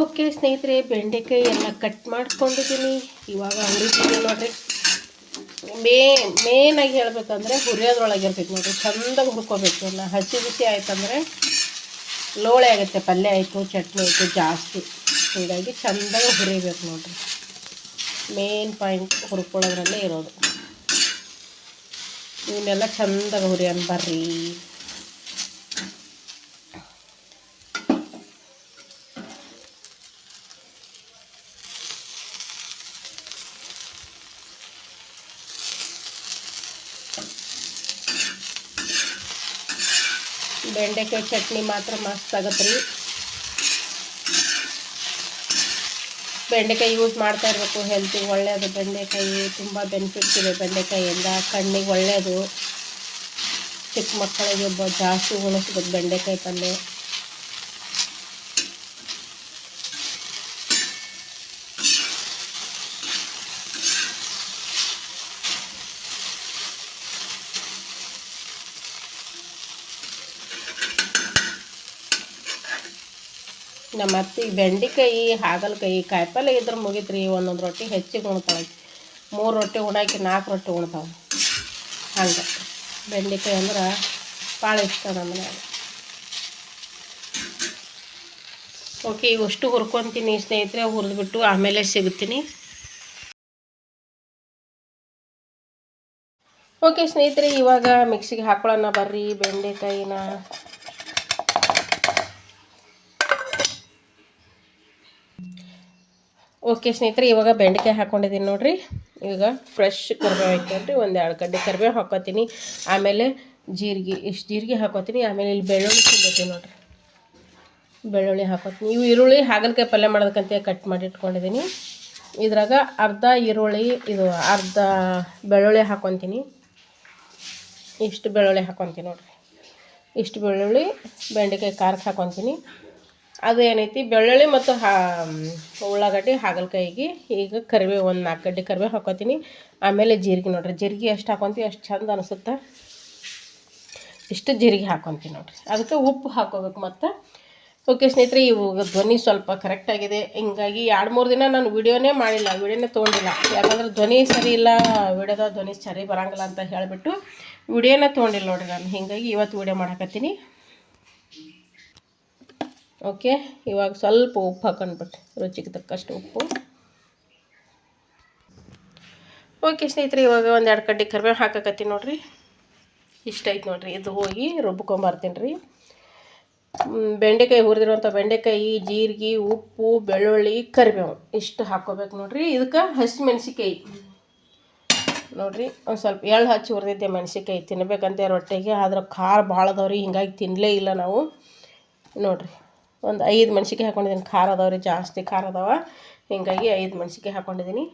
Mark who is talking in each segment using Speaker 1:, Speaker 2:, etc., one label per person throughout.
Speaker 1: Okay ಸ್ನೇಹಿತರೆ, ಬೆಂಡೆಕಾಯಿ ಎಲ್ಲ ಕಟ್ ಮಾಡ್ಕೊಂಡಿದ್ದೀನಿ. ಇವಾಗ ಅಂಗಡಿ ನೋಡ್ರಿ. ಮೇ ಮೇನಾಗಿ ಹೇಳ್ಬೇಕಂದ್ರೆ ಹುರಿಯೋದ್ರೊಳಗೆ ಇರ್ತೈತೆ ನೋಡ್ರಿ. ಚಂದಾಗಿ ಹುರ್ಕೋಬೇಕು. ಎಲ್ಲ ಹಸಿ ಬಿಸಿ ಆಯ್ತಂದ್ರೆ ಲೋಳೆ ಆಗುತ್ತೆ, ಪಲ್ಯ ಆಯಿತು, ಚಟ್ನಿ ಆಯಿತು, ಜಾಸ್ತಿ. ಹೀಗಾಗಿ ಚಂದಾಗಿ ಹುರಿಬೇಕು ನೋಡ್ರಿ. ಮೇನ್ ಪಾಯಿಂಟ್ ಹುರ್ಕೊಳ್ಳೋದ್ರಲ್ಲೇ ಇರೋದು. ಇವನ್ನೆಲ್ಲ ಚಂದಾಗಿ ಹುರಿಯನ್ ಬರ್ರಿ. ಬೆಂಡೆಕಾಯಿ ಚಟ್ನಿ ಮಾತ್ರ ಮಸ್ತ್ ಆಗತ್ತೆ ರೀ ಬೆಂಡೆಕಾಯಿ ಯೂಸ್ ಮಾಡ್ತಾ ಇರಬೇಕು ಹೆಲ್ತಿಗೆ ಒಳ್ಳೆಯದು ಬೆಂಡೆಕಾಯಿ ತುಂಬ ಬೆನಿಫಿಟ್ಸ್ ಇದೆ ಬೆಂಡೆಕಾಯಿಯಿಂದ ಕಣ್ಣಿಗೆ ಒಳ್ಳೆಯದು ಚಿಕ್ಕ ಮಕ್ಕಳಿಗೆ ಬ ಜಾಸ್ತಿ ಉಣಿಸ್ಬೇಕು ಬೆಂಡೆಕಾಯಿ ಪಲ್ಯ. ನಮ್ಮ ಅತ್ತಿಗೆ ಬೆಂಡೆಕಾಯಿ, ಹಾಗಲಕಾಯಿ ಕಾಯಿಪಲ್ಯ ಇದ್ರೆ ಮುಗಿತ್ರಿ ಒಂದೊಂದು ರೊಟ್ಟಿ ಹೆಚ್ಚಿಗೆ ಉಣ್ತಾವೆ ಮೂರು ರೊಟ್ಟಿ ಉಣಾಕಿ ನಾಲ್ಕು ರೊಟ್ಟಿ ಉಣ್ತಾವೆ ಹಂಗೆ. ಬೆಂಡೆಕಾಯಿ ಅಂದ್ರೆ ಭಾಳ ಇಷ್ಟ ನಮ್ಮನೆ ಓಕೆ ಇವಷ್ಟು ಹುರ್ಕೊತೀನಿ ಸ್ನೇಹಿತರೆ, ಹುರಿದ್ಬಿಟ್ಟು ಆಮೇಲೆ ಸಿಗ್ತೀನಿ. ಓಕೆ ಸ್ನೇಹಿತರೆ, ಇವಾಗ ಮಿಕ್ಸಿಗೆ ಹಾಕೊಳ್ಳೋಣ ಬರ್ರಿ, ಬೆಂಡೆಕಾಯಿನ. ಓಕೆ ಸ್ನೇಹಿತರೆ, ಇವಾಗ ಬೆಂಡೆಕಾಯಿ ಹಾಕ್ಕೊಂಡಿದ್ದೀನಿ ನೋಡಿರಿ. ಈಗ ಫ್ರೆಶ್ ಕರಿಬೇವು ಹಾಕ್ಕೊಂಡ್ರಿ ಒಂದು ಎರಡು ಗಡ್ಡೆ ಕರಿಬೇವು ಹಾಕೋತೀನಿ ಆಮೇಲೆ ಜೀರಿಗೆ, ಇಷ್ಟು ಜೀರಿಗೆ ಹಾಕೋತೀನಿ ಆಮೇಲೆ ಇಲ್ಲಿ ಬೆಳ್ಳುಳ್ಳಿ ಸಿಗುತ್ತೆ ನೋಡಿರಿ. ಬೆಳ್ಳುಳ್ಳಿ ಹಾಕೋತೀನಿ ಇವು ಈರುಳ್ಳಿ ಹಾಗಲಕಾಯಿ ಪಲ್ಯ ಮಾಡೋದಕ್ಕಂತ ಕಟ್ ಮಾಡಿ ಇಟ್ಕೊಂಡಿದ್ದೀನಿ. ಇದ್ರಾಗ ಅರ್ಧ ಈರುಳ್ಳಿ, ಇದು ಅರ್ಧ ಬೆಳ್ಳುಳ್ಳಿ ಹಾಕೊತೀನಿ ಇಷ್ಟು ಬೆಳ್ಳುಳ್ಳಿ ಹಾಕೊತೀನಿ ನೋಡಿರಿ. ಇಷ್ಟು ಬೆಳ್ಳುಳ್ಳಿ, ಬೆಂಡೆಕಾಯಿ ಖಾರಕ್ಕೆ ಹಾಕ್ಕೊತೀನಿ. ಅದು ಏನೈತಿ? ಬೆಳ್ಳುಳ್ಳಿ ಮತ್ತು ಹಾ ಉಳ್ಳಾಗಡ್ಡಿ, ಹಾಗಲಕಾಯಿಗೆ ಈಗ ಕರಿಬೇವು ಒಂದು ನಾಲ್ಕು ಗಡ್ಡೆ ಕರಿಬೇವು ಹಾಕೋತೀನಿ. ಆಮೇಲೆ ಜೀರಿಗೆ ನೋಡ್ರಿ. ಜೀರಿಗೆ ಎಷ್ಟು ಹಾಕೊತೀವಿ ಅಷ್ಟು ಚಂದ ಅನಿಸುತ್ತೆ? ಇಷ್ಟು ಜೀರಿಗೆ ಹಾಕೊತೀವಿ ನೋಡ್ರಿ. ಅದಕ್ಕೆ ಉಪ್ಪು ಹಾಕೋಬೇಕು ಮತ್ತು. ಓಕೆ ಸ್ನೇಹಿತರೆ ಇವಾಗ ಧ್ವನಿ ಸ್ವಲ್ಪ ಕರೆಕ್ಟಾಗಿದೆ ಹಿಂಗಾಗಿ ಎರಡು ಮೂರು ದಿನ ನಾನು ವಿಡಿಯೋನೇ ಮಾಡಿಲ್ಲ, ವಿಡಿಯೋನೇ ತೊಗೊಂಡಿಲ್ಲ. ಯಾಕಂದ್ರೆ ಧ್ವನಿ ಸರಿ ಇಲ್ಲ, ವಿಡಿಯೋದ ಧ್ವನಿ ಸರಿ ಬರೋಂಗಿಲ್ಲ ಅಂತ ಹೇಳಿಬಿಟ್ಟು ವಿಡಿಯೋನೇ ತೊಗೊಂಡಿಲ್ಲ ನೋಡಿರಿ ನಾನು. ಹೀಗಾಗಿ ಇವತ್ತು ವಿಡಿಯೋ ಮಾಡಕತ್ತೀನಿ. ಓಕೆ, ಇವಾಗ ಸ್ವಲ್ಪ ಉಪ್ಪು ಹಾಕೊಂಡ್ಬಿಟ್ಟು, ರುಚಿಗೆ ತಕ್ಕಷ್ಟು ಉಪ್ಪು. ಓಕೆ ಸ್ನೇಹಿತರೆ, ಇವಾಗ ಒಂದು ಎರಡು ಕಡ್ಡಿ ಕರಿಬೇವು ಹಾಕಕತ್ತೀನಿ ನೋಡಿರಿ. ಇಷ್ಟ ಐತೆ ನೋಡಿರಿ, ಇದು ಹೋಗಿ ರುಬ್ಕೊಂಬರ್ತೀನಿ ರೀ. ಬೆಂಡೆಕಾಯಿ ಹುರಿದಿರುವಂಥ ಬೆಂಡೆಕಾಯಿ, ಜೀರಿಗೆ, ಉಪ್ಪು, ಬೆಳ್ಳುಳ್ಳಿ, ಕರಿಬೇವು, ಇಷ್ಟು ಹಾಕ್ಕೋಬೇಕು ನೋಡಿರಿ. ಇದಕ್ಕೆ ಹಸಿಮೆಣ್ಸಿಕಾಯಿ ನೋಡಿರಿ, ಒಂದು ಸ್ವಲ್ಪ ಎಳ್ಳು ಹಚ್ಚಿ ಹುರಿದಿದ್ದೆ ಮೆಣಸಿಕಾಯಿ ತಿನ್ನಬೇಕಂತೆ ರೊಟ್ಟಿಗೆ ಆದ್ರೆ ಖಾರ ಭಾಳ ಅದಾವ್ರಿ, ಹಿಂಗಾಗಿ ತಿನ್ನಲೇ ಇಲ್ಲ ನಾವು. ನೋಡ್ರಿ. ಒಂದು ಐದು ಮೆಣಸಿಕಾಯಿ ಹಾಕ್ಕೊಂಡಿದ್ದೀನಿ ಖಾರ ಅದಾವ ರೀ, ಜಾಸ್ತಿ ಖಾರ ಅದಾವ. ಹಿಂಗಾಗಿ ಐದು ಮೆಣ್ಸಿಕಾಯಿ ಹಾಕ್ಕೊಂಡಿದ್ದೀನಿ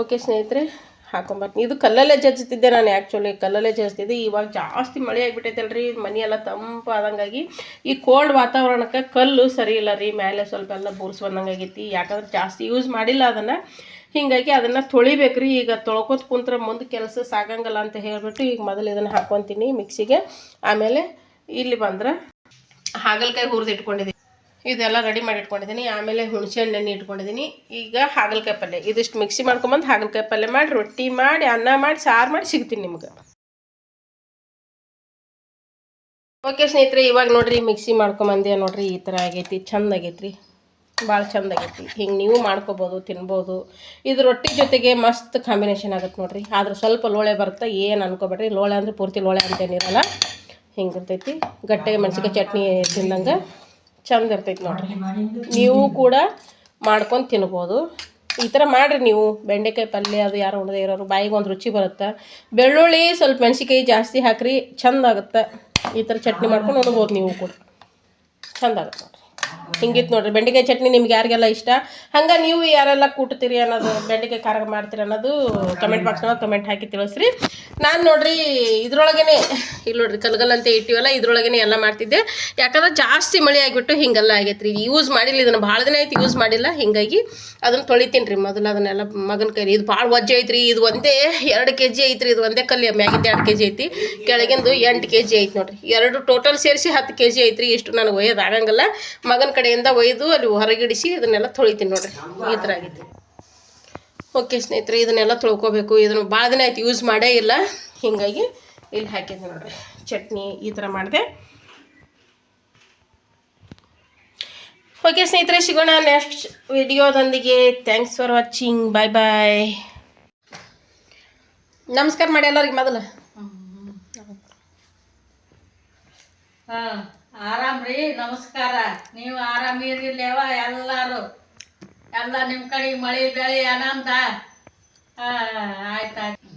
Speaker 1: ಓಕೆ ಸ್ನೇಹಿತರೆ, ಹಾಕೊಂಬರ್ತೀನಿ. ಇದು ಕಲ್ಲಲ್ಲೇ ಜಜ್ತಿದ್ದೆ ನಾನು ಆ್ಯಕ್ಚುಲಿ ಕಲ್ಲಲ್ಲೇ ಜಜ್ತಿದ್ದೆ. ಇವಾಗ ಜಾಸ್ತಿ ಮಳೆ ಆಗಿಬಿಟ್ಟೈತಲ್ರಿ. ಮನೆ ಎಲ್ಲ ತಂಪು ಆದಂಗಾಗಿ ಈ ಕೋಲ್ಡ್ ವಾತಾವರಣಕ್ಕೆ ಕಲ್ಲು ಸರಿ ಇಲ್ಲ ರೀ. ಮೇಲೆ ಸ್ವಲ್ಪ ಎಲ್ಲ ಬೂರ್ಸ್ ಬಂದಂಗೆ ಆಗೈತಿ ಯಾಕಂದ್ರೆ ಜಾಸ್ತಿ ಯೂಸ್ ಮಾಡಿಲ್ಲ ಅದನ್ನು. ಹೀಗಾಗಿ ಅದನ್ನು ತೊಳಿಬೇಕು ರೀ ಈಗ ತೊಳ್ಕೊತ ಕುಂತ್ರೆ ಮುಂದೆ ಕೆಲಸ ಸಾಗಂಗಲ್ಲ ಅಂತ ಹೇಳಿಬಿಟ್ಟು ಈಗ ಮೊದಲು ಇದನ್ನು ಹಾಕ್ಕೊತೀನಿ ಮಿಕ್ಸಿಗೆ. ಆಮೇಲೆ ಇಲ್ಲಿ ಬಂದ್ರೆ ಹಾಗಲಕಾಯಿ ಹುರಿದು ಇಟ್ಕೊಂಡಿದ್ದೀನಿ ಇದೆಲ್ಲ ರೆಡಿ ಮಾಡಿ ಇಟ್ಕೊಂಡಿದ್ದೀನಿ ಆಮೇಲೆ ಹುಣಸೆ ಹಣ್ಣೆಣ್ಣೆ ಇಟ್ಕೊಂಡಿದ್ದೀನಿ ಈಗ ಹಾಗಲಕಾಯಿ ಪಲ್ಯ. ಇದಿಷ್ಟು ಮಿಕ್ಸಿ ಮಾಡ್ಕೊಂಬಂದು ಹಾಗಲಕಾಯಿ ಪಲ್ಯ ಮಾಡಿ, ರೊಟ್ಟಿ ಮಾಡಿ, ಅನ್ನ ಮಾಡಿ, ಸಾರು ಮಾಡಿ ಸಿಗ್ತೀನಿ ನಿಮ್ಗೆ. ಓಕೆ ಸ್ನೇಹಿತರೆ, ಇವಾಗ ನೋಡ್ರಿ ಮಿಕ್ಸಿ ಮಾಡ್ಕೊಂಬಂದೆ ನೋಡ್ರಿ, ಈ ಥರ ಆಗೈತಿ, ಚಂದ ಆಗೈತ್ರಿ. ಭಾಳ ಚಂದ ಆಗೈತಿ. ಹಿಂಗೆ ನೀವು ಮಾಡ್ಕೊಬೋದು, ತಿನ್ಬೋದು. ಇದು ರೊಟ್ಟಿ ಜೊತೆಗೆ ಮಸ್ತ್ ಕಾಂಬಿನೇಷನ್ ಆಗುತ್ತೆ ನೋಡ್ರಿ. ಆದ್ರೆ ಸ್ವಲ್ಪ ಲೋಳೆ ಬರುತ್ತೆ ಏನು ಅನ್ಕೋಬೇಡ್ರಿ. ಲೋಳೆ ಅಂದರೆ ಪೂರ್ತಿ ಲೋಳೆ ಅಂತೇನಿರಲ್ಲ. ಹಿಂಗೆ ಇರ್ತೈತಿ. ಗಟ್ಟೆ ಮೆಣಸಿನ್ಕಾಯಿ ಚಟ್ನಿ ತಿಂದಂಗೆ ಚಂದ ಇರ್ತೈತಿ ನೋಡಿರಿ. ನೀವು ಕೂಡ ಮಾಡ್ಕೊಂಡು ತಿನ್ಬೋದು. ಈ ಥರ ಮಾಡಿರಿ ನೀವು. ಬೆಂಡೆಕಾಯಿ ಪಲ್ಯ ಅದು ಯಾರು ಉಣದೇ ಇರೋರು, ಬಾಯಿಗೆ ಒಂದು ರುಚಿ ಬರುತ್ತೆ. ಬೆಳ್ಳುಳ್ಳಿ ಸ್ವಲ್ಪ ಮೆಣಸಿಕಾಯಿ ಜಾಸ್ತಿ ಹಾಕ್ರಿ, ಚಂದ ಆಗುತ್ತೆ. ಈ ಥರ ಚಟ್ನಿ ಮಾಡ್ಕೊಂಡು ಉಣ್ಬೋದು ನೀವು ಕೂಡ. ಚಂದ ನೋಡಿರಿ ನೋಡ್ರಿ. ಹಿಂಗಿತ್ತು ನೋಡ್ರಿ. ಬೆಂಡೆಕಾಯಿ ಚಟ್ನಿ ನಿಮ್ಗೆ ಯಾರಿಗೆಲ್ಲ ಇಷ್ಟ? ಹಂಗೆ ನೀವು ಯಾರೆಲ್ಲ ಕೂಟ್ತೀರಿ ಅನ್ನೋದು, ಬೆಂಡೆಕಾಯಿ ಖಾರ ಮಾಡ್ತೀರಿ ಅನ್ನೋದು ಕಮೆಂಟ್ ಬಾಕ್ಸ್ನಾಗ ಕಮೆಂಟ್ ಹಾಕಿ ತಿಳಿಸ್ರಿ. ನಾನು ನೋಡ್ರಿ, ಇದ್ರೊಳಗೇನೆ ಇಲ್ಲಿ ನೋಡ್ರಿ ಕಲ್ಗಲ್ ಅಂತ ಇಟ್ಟಿವಲ್ಲ, ಇದ್ರೊಳಗೇನೆ ಎಲ್ಲ ಮಾಡ್ತಿದ್ದೆ. ಯಾಕಂದ್ರೆ ಜಾಸ್ತಿ ಮಳೆ ಆಗಿಬಿಟ್ಟು ಹಿಂಗೆಲ್ಲ ಆಗೈತೆ ರೀ ಯೂಸ್ ಮಾಡಿಲ್ಲ, ಇದನ್ನು ಭಾಳ ದಿನ ಆಯ್ತು ಯೂಸ್ ಮಾಡಿಲ್ಲ, ಹಿಂಗಾಗಿ ಅದನ್ನು ತೊಳಿತೀನಿ ರೀ ಮೊದಲು ಅದನ್ನೆಲ್ಲ ಮಗನ ಕೈ ಇದು ಭಾಳ ವಜ್ಜೆ ಐತ್ರಿ, ಇದು ಒಂದೇ ಎರಡು ಕೆ ಜಿ ಐತ್ರಿ, ಇದು ಒಂದೇ ಕಲ್ಲಿ, ಮ್ಯಾಗಿಂದ ಎರಡು ಕೆ ಜಿ ಐತಿ. ಕೆಳಗಿಂದು ಎಂಟು ಕೆ ಜಿ ಐತಿ ನೋಡ್ರಿ. ಎರಡು ಟೋಟಲ್ ಸೇರಿಸಿ ಹತ್ತು ಕೆ ಜಿ ಐತ್ರಿ, ಇಷ್ಟು ನನಗೆ ಒಯ್ಯೋದು ಆಗಂಗಿಲ್ಲ. ಮಗ ಮಗನ ಕಡೆಯಿಂದ ಒಯ್ದು ಅಲ್ಲಿ ಹೊರಗಿಡಿಸಿ ಇದನ್ನೆಲ್ಲ ತೊಳಿತೀನಿ ನೋಡ್ರಿ. ಈ ಥರ ಆಗೈತಿ ಓಕೆ ಸ್ನೇಹಿತರೆ, ಇದನ್ನೆಲ್ಲ ತೊಳ್ಕೊಬೇಕು. ಇದನ್ನು ಭಾಳ ದಿನ ಆಯ್ತು ಯೂಸ್ ಮಾಡೇ ಇಲ್ಲ. ಹೀಗಾಗಿ ಇಲ್ಲಿ ಹಾಕಿದ್ದೆ ನೋಡ್ರಿ. ಚಟ್ನಿ ಈ ಥರ ಮಾಡಿದೆ. ಓಕೆ ಸ್ನೇಹಿತರೆ, ಸಿಗೋಣ next ವಿಡಿಯೋದೊಂದಿಗೆ. Thanks for watching bye bye ನಮಸ್ಕಾರ ಮಾಡಿ ಎಲ್ಲರಿಗೆ ಮೊದಲು.
Speaker 2: ಹಾ ಆರಾಮ್ರಿ ನಮಸ್ಕಾರ. ನೀವು ಆರಾಮಿರಿಲ್ಲೇವ ಎಲ್ಲಾರು. ಎಲ್ಲ ನಿಮ್ಮ ಕಡೆ ಮಳೆ ಬೆಳೆ ಅನಂತ ಆಯ್ತು ಆಯ್ತು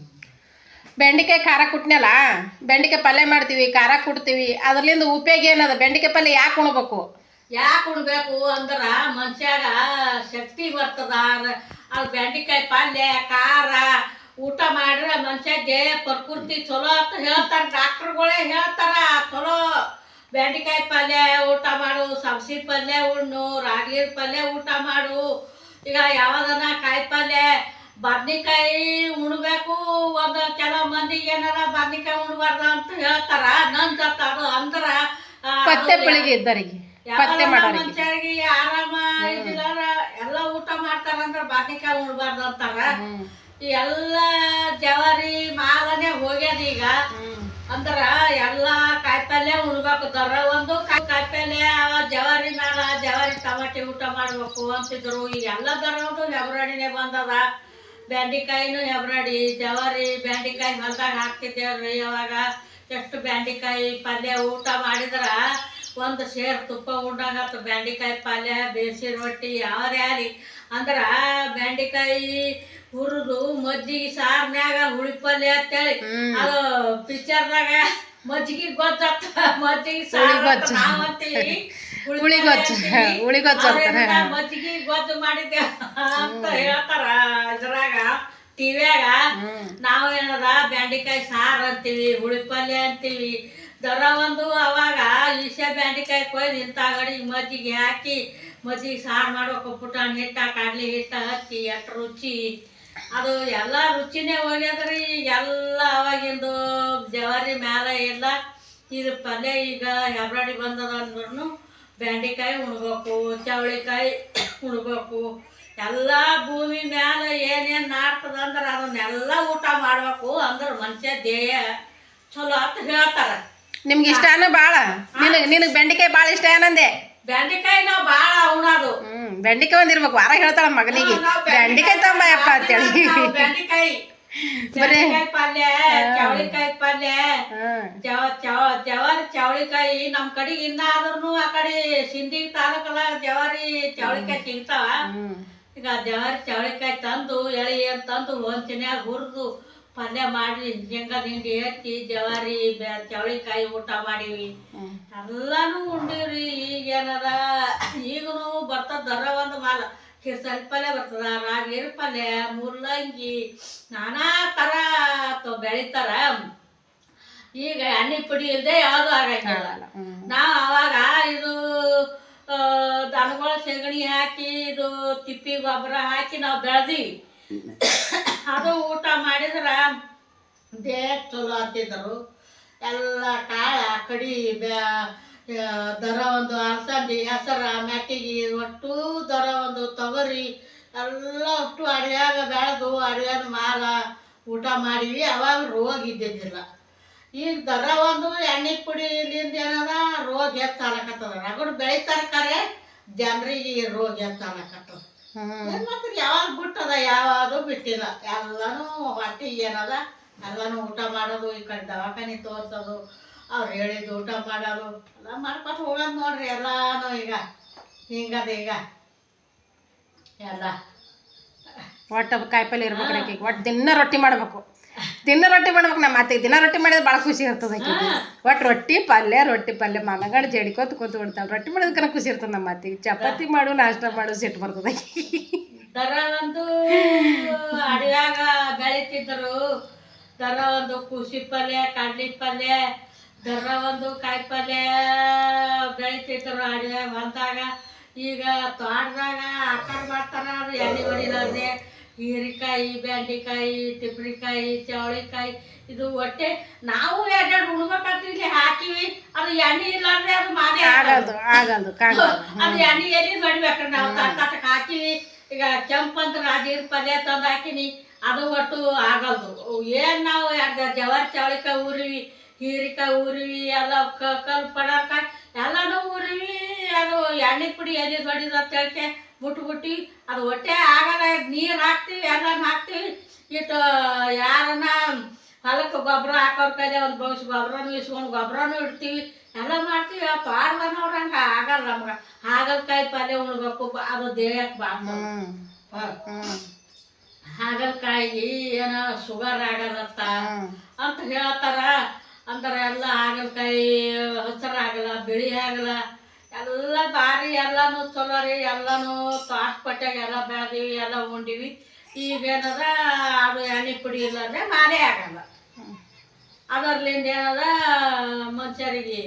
Speaker 1: ಬೆಂಡಿಕಾಯಿ ಖಾರ ಕುಟ್ನಲ್ಲ? ಬೆಂಡಿಕಾಯಿ ಪಲ್ಯ ಮಾಡ್ತೀವಿ ಖಾರ ಕುಡ್ತೀವಿ ಅದ್ರಲ್ಲಿಂದ ಉಪಯೋಗ ಏನದ? ಬೆಂಡಿಕಾಯಿ ಪಲ್ಯ ಯಾಕೆ ಉಣ್ಬೇಕು?
Speaker 2: ಯಾಕೆ ಉಣ್ಬೇಕು ಅಂದ್ರೆ ಮನ್ಷ್ಯಾಗ ಶಕ್ತಿ ಬರ್ತದ. ಅದು ಬೆಂಡಿಕಾಯಿ ಪಲ್ಯ ಖಾರ ಊಟ ಮಾಡಿದ್ರೆ ಮನ್ಷ್ಯಗೆ ಪ್ರಕೃತಿ ಚಲೋ ಅಂತ ಹೇಳ್ತಾರೆ. ಡಾಕ್ಟರ್ಗಳೇ ಹೇಳ್ತಾರ ಚಲೋ. ಬೆಂಡಿಕಾಯಿ ಪಲ್ಯ ಊಟ ಮಾಡು ಸಬ್ಸಿ ಪಲ್ಯ ಉಣ್ಣು ರಾಗಿ ಪಲ್ಯ ಊಟ ಮಾಡು. ಈಗ ಯಾವ್ದನ ಕಾಯಿ ಪಲ್ಯ ಬದ್ನಿಕಾಯಿ ಉಣ್ಬೇಕು. ಒಂದು ಕೆಲವು ಮಂದಿಗೆ ಏನಾರ ಬದ್ನಿಕಾಯಿ ಉಣ್ಬಾರ್ದು ಅಂತ ಹೇಳ್ತಾರ. ನಂದ್ ಅದು ಅಂದ್ರ
Speaker 1: ಪತ್ತೆ ಪಳಿಗೆ ಇದ್ದರಿಗೆ ಪತ್ತೆ
Speaker 2: ಮನುಷ್ಯರಿಗೆ ಆರಾಮ ಇದ್ದಿಲ್ಲ ಎಲ್ಲ ಊಟ ಮಾಡ್ತಾರಂದ್ರ ಬದ್ನಿಕಾಯಿ ಉಣ್ಬಾರ್ದು ಅಂತಾರ. ಎಲ್ಲ ಜವಾರಿ ಮಾಲನೆ ಹೋಗ್ಯದ ಈಗ. ಅಂದ್ರ ಎಲ್ಲ ಕಾಯಿಪಲ್ಯ ಉಣ್ಬೇಕು, ದರ ಒಂದು ಕಾಯಿ ಕಾಯಿಪಲ್ಯ, ಜವಾರಿ ಮ್ಯಾಲ ಜವಾರಿ ಟಮಾಟಿ ಊಟ ಮಾಡ್ಬೇಕು ಅಂತಿದ್ರು. ಈಗ ಎಲ್ಲ ದರ ಒಂದು ಹೆಬ್ರಾಡಿನೇ ಬಂದದ. ಬ್ಯಾಂಡಿಕಾಯಿನೂ ಹೆಬ್ರಾಡಿ ಜವಾರಿ ಬ್ಯಾಂಡಿಕಾಯಿ ಹೊಲ್ದಾಗ ಹಾಕ್ತಿದ್ದೇವ್ರಿ ಅವಾಗ. ಎಷ್ಟು ಬ್ಯಾಂಡಿಕಾಯಿ ಪಲ್ಯ ಊಟ ಮಾಡಿದ್ರ ಒಂದು ಸೇರ್ ತುಪ್ಪ ಉಂಡಾಗತ್ತ ಬ್ಯಾಂಡಿಕಾಯಿ ಪಲ್ಯ ಬೇಸಿ ರೊಟ್ಟಿ ಯಾವ ರೀ ಅಂದ್ರೆ ಬೆಂಡಿಕಾಯಿ ಹುರಿದು ಮಜ್ಜಿಗೆ ಸಾರ್ನ್ಯಾಗ ಹುಳಿ ಪಲ್ಯ ಅಂತೇಳಿ ಅದು ಪಿಕ್ಚರ್ದಾಗ ಮಜ್ಜಿಗೆ ಗೊತ್ತ ಮಜ್ಜಿಗೆ ಸಾರ್ ಅಂತ ನಾವ್ ಅಂತೀವಿ. ಹುಳಿ
Speaker 1: ಹುಳಿ
Speaker 2: ಪಲ್ಯ
Speaker 1: ಗೊಜ್ಜು,
Speaker 2: ಅಂತೀವಿ.
Speaker 1: ಹುಳಿ ಗೊಜ್ಜು ಅಂತಾರೆ.
Speaker 2: ಅದ್ರಿಂದ ಮಜ್ಜಿಗೆ ಗೊಜ್ಜು ಮಾಡಿದ್ದೆ ಅಂತ ಹೇಳ್ತಾರ ಇದ್ರಾಗ ಟಿವ್ಯಾಗ. ನಾವು ಏನದ ಬ್ಯಾಂಡಿಕಾಯಿ ಸಾರು ಅಂತೀವಿ ಹುಳಿ ಪಲ್ಯ ಅಂತೀವಿ. ದರ ಒಂದು ಅವಾಗ ಇಸೆ ಬ್ಯಾಂಡಿಕಾಯಿ ಕೊಯ್ದು ಇಂಥ ಗಡಿ ಮಜ್ಜಿಗೆ ಹಾಕಿ ಮಜ್ಜಿಗೆ ಸಾರು ಮಾಡೋ ಪುಟಾಣಿ ಹಿಟ್ಟ ಕಡ್ಲಿ ಹಿಟ್ಟ ಹಚ್ಚಿ ಎಷ್ಟು ರುಚಿ. ಅದು ಎಲ್ಲ ರುಚಿನೇ ಹೋಗ್ಯದ್ರಿ ಎಲ್ಲ ಅವಾಗಿಂದು ಜವಾರಿ ಮೇಲೆ ಇಲ್ಲ ಇದು ಪಲ್ಯ ಈಗ ಹೆಬ್ರಾಡಿ ಬಂದದ ಅಂದ್ರೂ ಬೆಂಡೆಕಾಯಿ ಉಣ್ಬೇಕು ಚವಳಿಕಾಯಿ ಉಣ್ಬೇಕು ಎಲ್ಲ ಭೂಮಿ ಮ್ಯಾಲ ಏನೇನು ನಾಡ್ತದ ಅಂದ್ರೆ ಅದನ್ನೆಲ್ಲ ಊಟ ಮಾಡಬೇಕು ಅಂದ್ರೆ ಮನುಷ್ಯ ದೇಹ ಚಲೋ ಅಂತ ಹೇಳ್ತಾರೆ.
Speaker 1: ನಿಮ್ಗೆ ಇಷ್ಟನ ಭಾಳ ನಿನಗೆ ನಿನಗೆ ಬೆಂಡೆಕಾಯಿ ಭಾಳ ಇಷ್ಟ ಏನಂದೆ?
Speaker 2: ಬೆಂಡೆಕಾಯಿ ನಾವು ಭಾಳ ಉಣೋದು.
Speaker 1: ಹ್ಞೂ ಬೆಂಡೆಕಾಯಿ ಒಂದಿರ್ಬೇಕು ವಾರ ಹೇಳ್ತಾಳ ಮಗನಿಗೆ. ಬೆಂಡಿಕಾಯಿ
Speaker 2: ಬೆಂಡಿಕಾಯಿ
Speaker 1: ಬರೇ-
Speaker 2: ಪಲ್ಯ ಚವಳಿಕಾಯಿ ಪಲ್ಯ. ಜವಾರಿ ಚವಳಿಕಾಯಿ ನಮ್ಮ ಕಡೆ ಇನ್ನ ಆದ್ರೂ ಆ ಕಡೆ ಸಿಂಧಿ ತಾಲೂಕದಾಗ ಜವಾರಿ ಚವಳಿಕಾಯಿ ಸಿಗ್ತಾವ. ಈಗ ಜವಾರಿ ಚವಳಿಕಾಯಿ ತಂದು ಎಳಿ ಏನ್ ತಂದು ಹೊಂಚಿನ್ಯಾಗ ಹುರಿದು ಪಲ್ಯ ಮಾಡಿ ಶೇಂಗಾ ಹಿಂಡಿ ಹಚ್ಚಿ ಜವಾರಿ ಚೌಳಿಕಾಯಿ ಚವಳಿಕಾಯಿ ಊಟ ಮಾಡೀವಿ. ಎಲ್ಲಾನು ಉಂಡೀವ್ರಿ ಈಗೇನದ? ಈಗನು ಬರ್ತದ ದರ ಒಂದು ಮಾಲ ಕಿರ್ಸಲ್ ಪಲ್ಯ ಬರ್ತದ ರಾಗಿ ಪಲ್ಯ ಮುಲ್ಲಂಗಿ ನಾನಾ ಥರ ಬೆಳಿತಾರ. ಈಗ ಎಣ್ಣೆ ಪುಡಿ ಇಲ್ಲದೆ ಯಾವುದು ಆಗಂಗಿಲ್ಲ. ನಾವು ಅವಾಗ ಇದು ದನಗಳ ಸೆಗಣಿ ಹಾಕಿ ಇದು ತಿಪ್ಪಿ ಗೊಬ್ಬರ ಹಾಕಿ ನಾವು ಬೆಳ್ದಿ ಅದು ಊಟ ಮಾಡಿದ್ರ ದೇಹ ಚಲೋ ಅಂತಿದ್ರು ಎಲ್ಲ ಕಾಳ ಕಡಿ ಬ್ಯಾ ದರ ಒಂದು ಅಲಸಂದಿ ಹೆಸರ ಮೆಟ್ಟಿಗೆ ಒಟ್ಟು ದರ ಒಂದು ತೊಗರಿ ಎಲ್ಲ ಅಷ್ಟು ಅಡ್ಯಾಗ ಬೆಳೆದು ಅಡಿಯಾದ ಮಾಲ ಊಟ ಮಾಡಿವಿ. ಅವಾಗ ರೋಗ ಇದ್ದಿದ್ದಿಲ್ಲ. ಈಗ ದರ ಒಂದು ಎಣ್ಣೆ ಪುಡಿಲಿಂದ ಏನದ? ರೋಗ ಹೆಚ್ಚಾಲಕತ್ತದ ರಗಡ್ ಬೆಳಿತಾರ ಕರೆ ಜನರಿಗೆ ರೋಗ ಹೆಚ್ಚಾಲಕತ್ತದ ಮಾಡ್ತೀರಿ? ಯಾವಾಗ ಬಿಟ್ಟದ? ಯಾವುದು ಬಿಟ್ಟಿಲ್ಲ. ಎಲ್ಲಾನು ಹೊಟ್ಟಿಗೆ ಏನದ? ಎಲ್ಲಾನು ಊಟ ಮಾಡೋದು ಈ ಕಡೆ ದವಾಖಾನೆ ತೋರ್ಸೋದು ಅವ್ರು ಹೇಳಿದ್ದು ಊಟ ಮಾಡೋರು ಎಲ್ಲ ಮಾಡ್ಕೊಟ್ಟು ಹೋಗೋದು ನೋಡ್ರಿ ಎಲ್ಲಾನು ಈಗ. ಹಿಂಗದ ಈಗ. ಎಲ್ಲ.
Speaker 1: ಒಟ್ಟು ಕಾಯಿಪಲ್ಲೆ ಇರ್ಬೇಕು ಆಕೆ ಒಟ್ಟು ದಿನ ರೊಟ್ಟಿ ಮಾಡ್ಬೇಕು. ದಿನ ರೊಟ್ಟಿ ಮಾಡ್ಬೇಕು ನಮ್ಮ ಅತ್ತೆ ದಿನ ರೊಟ್ಟಿ ಮಾಡಿದ್ರೆ ಭಾಳ ಖುಷಿ ಇರ್ತದೆ ಆಕೆ ಒಟ್ಟು ರೊಟ್ಟಿ ಪಲ್ಯ ರೊಟ್ಟಿ ಪಲ್ಯ ಮನಗಂಡು ಜಡಿಕೋತ ಕೂತು ಬಿಡ್ತಾವೆ ರೊಟ್ಟಿ ಮಾಡೋದಕ್ಕೆ ಖುಷಿ ಇರ್ತದೆ ನಮ್ಮ ಅತ್ತಿಗೆ. ಚಪಾತಿ ಮಾಡು ನಾಷ್ಟ ಮಾಡು ಸಿಟ್ಟು ಬರ್ತದೆ ಆಕಿಗೆ.
Speaker 2: ದರ ಒಂದು ಅಡಿಯಾಗ ಬೆಳಿತಿದ್ರು. ದರ ಒಂದು ಖುಷಿ ಪಲ್ಯ ಕಡ್ಲಿ ಪಲ್ಯ ದರ ಒಂದು ಕಾಯಿ ಪಲ್ಯ ಬೆಳಿತಿದ್ರು ಅಡುಗೆ ಬಂದಾಗ ಈಗ ತೋಟದಾಗ ಆಕಾರ ಮಾಡ್ತಾರ ಅದು ಎಣ್ಣೆ ಹೊಡಿಲಾರ್ದೆ. ಹೀರಿಕಾಯಿ ಬೆಂಡೆಕಾಯಿ ತಿಪ್ರಿಕಾಯಿ ಚವಳಿಕಾಯಿ ಇದು ಹೊಟ್ಟೆ ನಾವು ಎರಡೆರಡು ಉಣ್ಬೇಕಾಗ್ತೀವಿ ಇಲ್ಲಿ ಹಾಕಿವಿ. ಅದು ಎಣ್ಣೆ ಇಲ್ಲಾಂದ್ರೆ ಅದು ಮಾದೇ
Speaker 1: ಆಗಲ್ದು ಆಗಲ್ದು ಕಾಣಲ್ಲ
Speaker 2: ಅದು ಎಣ್ಣೆ ಎಲ್ಲಿ ಬಡಿಬೇಕು ನಾವು? ತಟ್ಟಕ್ಕೆ ಹಾಕಿವಿ. ಈಗ ಕೆಂಪಂತ ರಾಜೀರ್ ಪಲ್ಯ ತಂದು ಹಾಕಿನಿ. ಅದು ಒಟ್ಟು ಆಗಲ್ದು. ಏನ್ ನಾವು ಎರಡು ಜವಾರಿ ಚವಳಿಕಾಯಿ ಊರಿವಿ. ಹೀರಿಕಾಯಿ ಉರಿವಿ ಎಲ್ಲ ಕ- ಕಲ್ ಪಡಕಾಯಿ ಎಲ್ಲನೂ ಉರಿವಿ ಅದು ಎಣ್ಣೆ ಪುಡಿ ಎಲ್ಲಿ ಬಡಿದ ಹೇಳ್ಕೆ ಬಿಟ್ಬಿಟ್ಟು ಅದು ಹೊಟ್ಟೆ ಆಗಲ್ಲ ನೀರು ಹಾಕ್ತೀವಿ ಎಲ್ಲಾನು ಹಾಕ್ತೀವಿ. ಇಟ್ಟು ಯಾರನ್ನ ಹೊಲಕ್ಕೆ ಗೊಬ್ಬರ ಹಾಕೋರ್ ಕೈಲಿ ಒಂದು ಬಗ್ಸ್ ಗೊಬ್ಬರನೂ ಇಸ್ಕೊಂಡು ಗೊಬ್ಬರನೂ ಇಡ್ತೀವಿ. ಎಲ್ಲ ಮಾಡ್ತೀವಿ ಆ ಪಾಡ್ದನವ್ರ ಹಂಗೆ ಆಗಲ್ಲ ನಮ್ಗೆ. ಹಾಗಲ್ಕಾಯಿ ಪಲ್ಯ ಉಣ್ಬೇಕು ಬ- ಅದು ದೇಹಕ್ಕೆ ಭಾಳ ಹಾಗಲ್ಕಾಯಿ ಏನೋ ಶುಗರ್ ಆಗಲ್ಲತ್ತ ಅಂತ ಹೇಳ್ತಾರ. ಅಂತಾರೆ ಎಲ್ಲ ಹಾಗಲಕಾಯಿ ಹಸಿರು ಆಗಲ್ಲ ಬಿಳಿ ಆಗಲ್ಲ. ಎಲ್ಲ ಭಾರಿ ಎಲ್ಲಾನು ಚಲೋ ರೀ ಎಲ್ಲಾನು ತಾಟ್ಪಟ್ಟಾಗ ಎಲ್ಲ ಬೆಳೆದೀವಿ ಎಲ್ಲ ಉಂಡಿವಿ. ಈಗೇನದ ಅದು ಎಣ್ಣೆ ಪುಡಿ ಇಲ್ಲ ಅಂದ್ರೆ ಮಾರೇ ಆಗಲ್ಲ. ಅದರ್ಲಿಂದ ಏನದ ಮನುಷ್ಯರಿಗೆ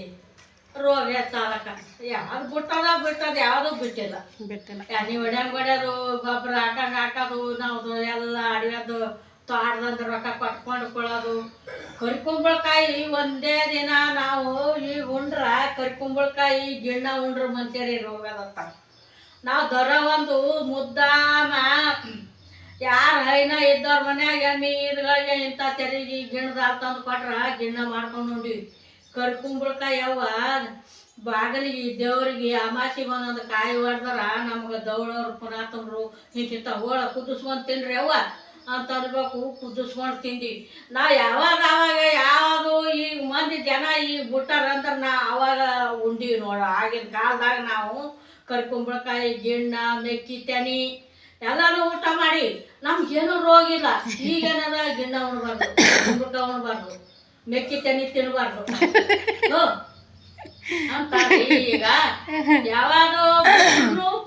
Speaker 2: ರೋಗ ಹೆಚ್ಚಾಗಕ್ಕ ಯಾವ್ದು ಬಿಟ್ಟದ ಬಿಟ್ಟದ ಯಾವುದು ಬಿಟ್ಟಿಲ್ಲ.
Speaker 1: ಬಿಟ್ಟಿಲ್ಲ.
Speaker 2: ಎಣ್ಣೆ ಹೊಡ್ಯಂಗ್ ಹೊಡ್ಯೋದು ಗೊಬ್ಬರ ಹಾಕಂಗೆ ಹಾಕೋದು ನಾವು ಎಲ್ಲ ಅಡಿಯೋದು ತೋಟದಂತ ರೊಕ್ಕ ಕೊಟ್ಕೊಂಡ್ಕೊಳ್ಳೋದು ಕರಿಕುಂಬಳಕಾಯಿ ಒಂದೇ ದಿನ ನಾವು ಈಗ ಉಂಡ್ರ, ಕರಿಕುಂಬಳಕಾಯಿ ಗಿಣ್ಣ ಉಂಡ್ರ ಮನುಷ್ಯರಿ ರೋಗದಂತ ನಾವು ದರ ಒಂದು ಮುದ್ದಾಮ, ಯಾರು ಹೈನ ಇದ್ದವ್ರ ಮನ್ಯಾಗ ನೀರುಗಳಿಗೆ ಇಂಥ ತೆರಿಗೆ ಗಿಣ್ಣದ ತಂದು ಕೊಟ್ರ ಗಿಣ್ಣ ಮಾಡ್ಕೊಂಡು ಉಂಡಿವಿ. ಕರ್ಕುಂಬಳಕಾಯಿ ಅವ್ವ, ಬಾಗಲಿಗೆ ದೇವ್ರಿಗೆ ಅಮಾಸಿ ಒಂದೊಂದು ಕಾಯಿ ಹೊಡೆದ್ರ, ನಮ್ಗೆ ದೌಳವ್ರು ಪುನಾತನರು ಇಂತಿಂತ ಹೋಳ ಕುದಿಸ್ಕೊಂಡ್ ತಿನ್ರಿ ಅವ್ವ. ಅಂತ ಅನ್ಬೇಕು, ಕುದಿಸ್ಕೊಂಡು ತಿಂದಿ. ನಾ ಯಾವಾಗ ಆವಾಗ ಯಾವುದು ಈಗ ಮಂದಿ ಜನ ಈಗ ಬಿಟ್ಟಾರಂದ್ರೆ ನಾ ಅವಾಗ ಉಂಡೀವಿ ನೋಡ. ಆಗಿನ ಕಾಲದಾಗ ನಾವು ಕರ್ಕುಂಬಳಕಾಯಿ, ಗಿಣ್ಣ, ಮೆಕ್ಕಿ, ತೆನಿ ಎಲ್ಲಾನು ಊಟ ಮಾಡಿ. ನಮ್ಗೇನು ರೋಗ ಇಲ್ಲ. ಈಗೇನದ ಗಿಣ್ಣ ಉಣ್ಬಾರ್ದು, ಕುಂಬಳಕಾಯಿ ಉಣ್ಬಾರ್ದು, ಮೆಕ್ಕಿ, ತೆನಿ ತಿನ್ಬಾರ್ದು. ಅಂತ ಈಗ ಯಾವಾಗ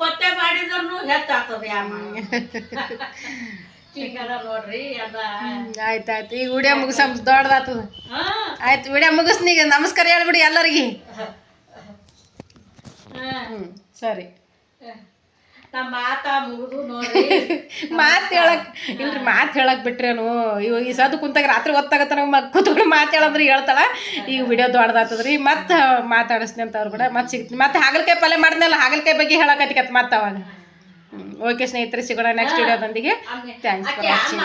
Speaker 2: ಪತ್ತೆ ಮಾಡಿದ್ರು ಹೆಚ್ಚಾಗ್ತದೆ ಯಾವ ನೋಡ್ರಿ
Speaker 1: ಆಯ್ತು ಆಯ್ತು. ಈಗ ವಿಡಿಯೋ ಮುಗಿಸ ದೊಡ್ಡದಾತದ ಆಯ್ತು ವಿಡಿಯೋ ಮುಗಿಸ್ನಿ ಈಗ ನಮಸ್ಕಾರ ಹೇಳ್ಬಿಡಿ ಎಲ್ಲರಿಗೆ. ಹ್ಞೂ ಸರಿ.
Speaker 2: ನಮ್ಮ ಮಾತ ಮುಗಿದು ನೋಡ್ರಿ.
Speaker 1: ಮಾತು ಹೇಳಕ್ ಇಲ್ರಿ ಮಾತು ಹೇಳಕ್ ಬಿಟ್ರೇನು? ಇವಾಗ ಈ ಸದ್ದು ಕುಂತಾಗ ರಾತ್ರಿ ಗೊತ್ತಾಗತ್ತ ನಮ್ಗೆ ಮಗ್ ಕೂತ್ಕೊಂಡು ಮಾತು ಹೇಳಂದ್ರೆ ಹೇಳ್ತಾಳ. ಈಗ ವಿಡಿಯೋ ದೊಡ್ಡದಾತದ್ರಿ. ಮತ್ತೆ ಮಾತಾಡಿಸ್ತೀನಿ ಅಂತ ಅವ್ರು ಕೂಡ. ಮತ್ತೆ ಸಿಗ್ತೀನಿ ಮತ್ತೆ ಹಾಗಲಕಾಯಿ ಪಲ್ಯ ಮಾಡಿದ್ನಲ್ಲ ಹಾಗಲಕಾಯಿ ಬಗ್ಗೆ ಹೇಳಕತ್ತಿಕತ್ ಮತ್ತೆ ಅವಾಗ. ಓಕೆ ಸ್ನೇಹಿತರೆ ಸಿಗೋಣ ನೆಕ್ಸ್ಟ್ ವಿಡಿಯೋದೊಂದಿಗೆ
Speaker 2: ಬಂದಿಗೆ
Speaker 1: ಥ್ಯಾಂಕ್ಸ್ ಫಾರ್ ವಾಚಿಂಗ್